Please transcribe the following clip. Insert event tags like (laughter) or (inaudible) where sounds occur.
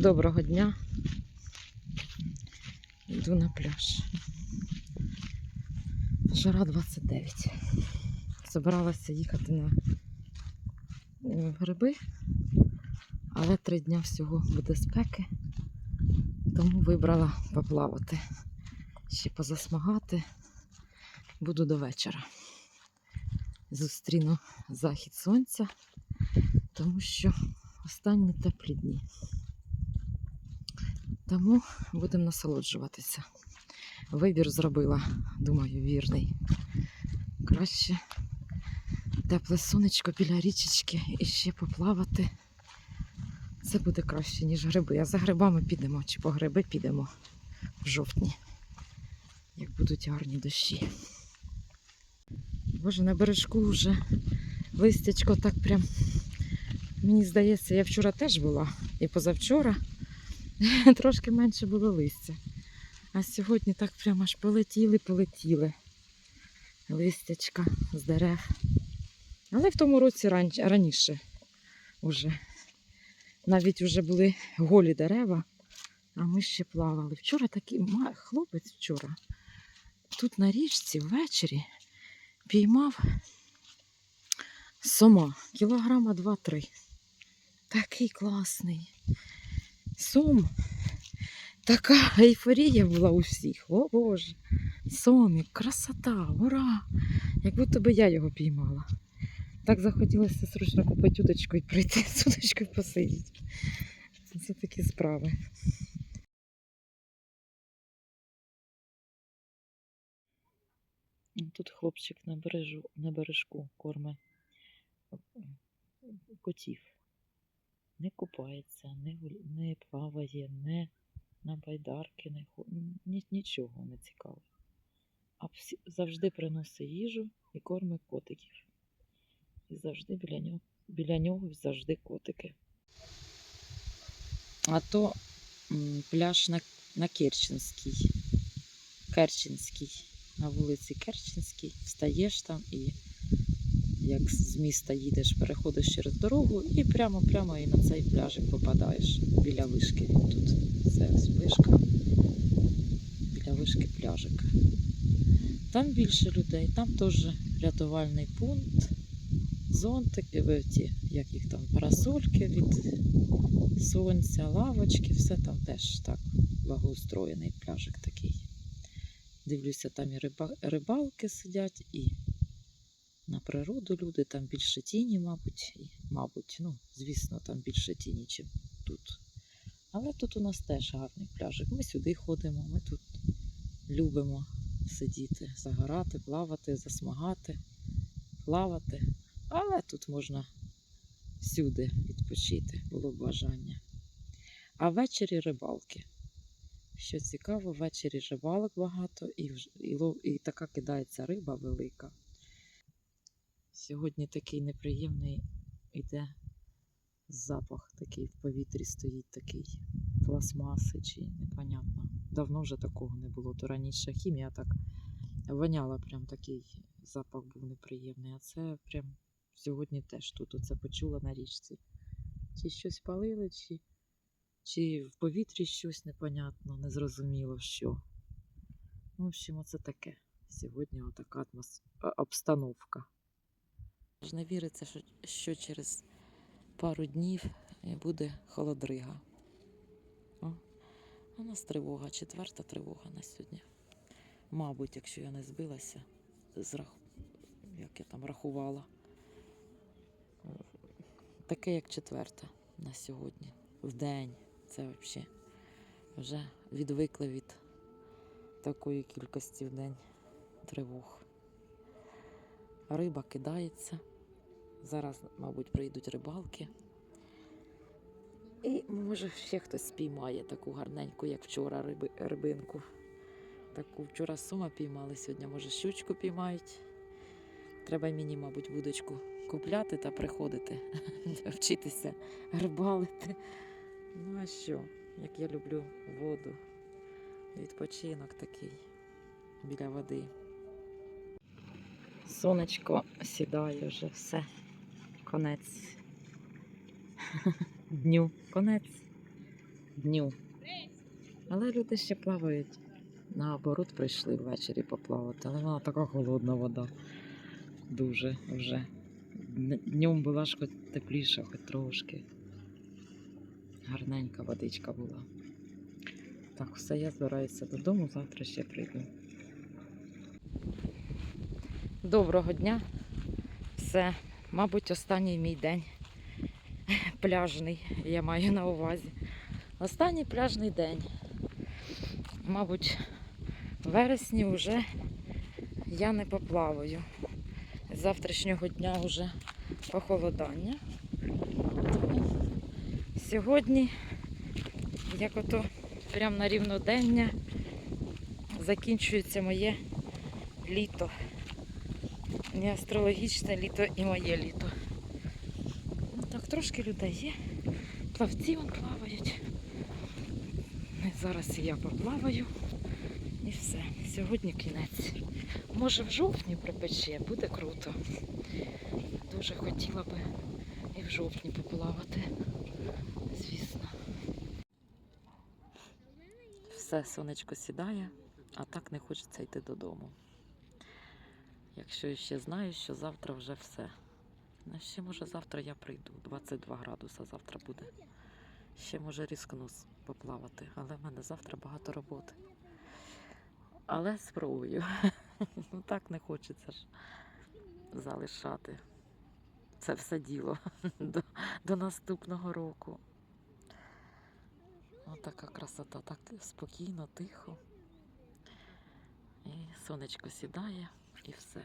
Доброго дня. Йду на пляж. Жара 29. Собиралася їхати на е, гриби, але три дня всього буде спеки, тому вибрала поплавати. Ще позасмагати. Буду до вечора. Зустріну захід сонця, тому що останні теплі дні. Тому будемо насолоджуватися. Вибір зробила, думаю, вірний. Краще тепле сонечко біля річечки і ще поплавати. Це буде краще, ніж гриби. А за грибами підемо чи по гриби підемо в жовтні, як будуть гарні дощі. Боже, на бережку вже листячко так прям. Мені здається, я вчора теж була і позавчора. (laughs) Трошки менше було листя. А сьогодні так прямо аж полетіли, полетіли листячка з дерев. Але в тому році раніше вже. Навіть вже були голі дерева, а ми ще плавали. Вчора такий хлопець вчора тут на річці ввечері піймав сома кілограма 2-3. Такий класний. Сом. Така ейфорія була у всіх. О Боже. Сомік, красота, ура! Як будто би я його піймала. Так захотілося срочно купити удочку і прийти з посидіти. Це, це такі справи. Тут хлопчик на бережу, на бережку корме котів. Не купається, не, не плаває, не на байдарки, не ні, нічого не цікаво. А всі, завжди приносить їжу і кормить котиків. І завжди біля нього, біля нього завжди котики. А то пляж на, на Керченській. Керченській. На вулиці Керченській. Встаєш там і як з міста їдеш, переходиш через дорогу і прямо-прямо і на цей пляжик попадаєш. Біля вишки він тут. Це вишка. Біля вишки пляжик. Там більше людей, там теж рятувальний пункт, зонтики, е, ті, як їх там, парасольки від сонця, лавочки, все там теж так благоустроєний пляжик такий. Дивлюся, там і риба, рибалки сидять, і на природу люди, там більше тіні, мабуть, мабуть, ну, звісно, там більше тіні, ніж тут. Але тут у нас теж гарний пляжик. Ми сюди ходимо, ми тут любимо сидіти, загорати, плавати, засмагати, плавати. Але тут можна всюди відпочити, було б бажання. А ввечері рибалки. Що цікаво, ввечері рибалок багато і, і, і така кидається риба велика. Сьогодні такий неприємний іде запах, такий в повітрі стоїть такий пластмаси чи непонятно. Давно вже такого не було. То раніше хімія так воняла, прям такий запах був неприємний. А це прям сьогодні теж тут оце почула на річці. Чи щось палили, чи, чи в повітрі щось непонятно, незрозуміло що. В общем, оце таке. Сьогодні отака атмос... а- обстановка. Не віриться, що, що через пару днів е, буде холодрига. О, у нас тривога, четверта тривога на сьогодні. Мабуть, якщо я не збилася, з рах... як я там рахувала. Е, Таке, як четверта на сьогодні. В день. Це взагалі вже відвикли від такої кількості в день тривог. Риба кидається. Зараз, мабуть, прийдуть рибалки. І може ще хтось спіймає таку гарненьку, як вчора риби, рибинку. Таку вчора сума піймали, сьогодні, може, щучку піймають. Треба мені, мабуть, вудочку купляти та приходити, (laughs) вчитися рибалити. Ну а що, як я люблю воду, відпочинок такий біля води. Сонечко сідає вже все. Конець. (laughs) Дню. Конець. дню. Але люди ще плавають. Наоборот, прийшли ввечері поплавати, але вона така холодна вода. Дуже вже. Днем була ж хоч тепліша, хоч трошки. Гарненька водичка була. Так, все, я збираюся додому, завтра ще прийду. Доброго дня. Все, мабуть, останній мій день пляжний, я маю на увазі. Останній пляжний день. Мабуть, в вересні вже я не поплаваю. З завтрашнього дня вже похолодання. Сьогодні, як ото прямо на рівнодення, закінчується моє літо. Не астрологічне літо і моє літо. Ну, так трошки людей є. Плавці вон плавають. Ну, Зараз і я поплаваю. І все. Сьогодні кінець. Може в жовтні припече, буде круто. Дуже хотіла би і в жовтні поплавати. Звісно. Все, сонечко сідає, а так не хочеться йти додому. Якщо ще знаю, що завтра вже все. Ну, ще може завтра я прийду. 22 градуса завтра буде. Ще може різкну поплавати, але в мене завтра багато роботи. Але спробую. Ну так не хочеться ж залишати. Це все діло до, до наступного року. Отака красота, так спокійно, тихо. І сонечко сідає, і все.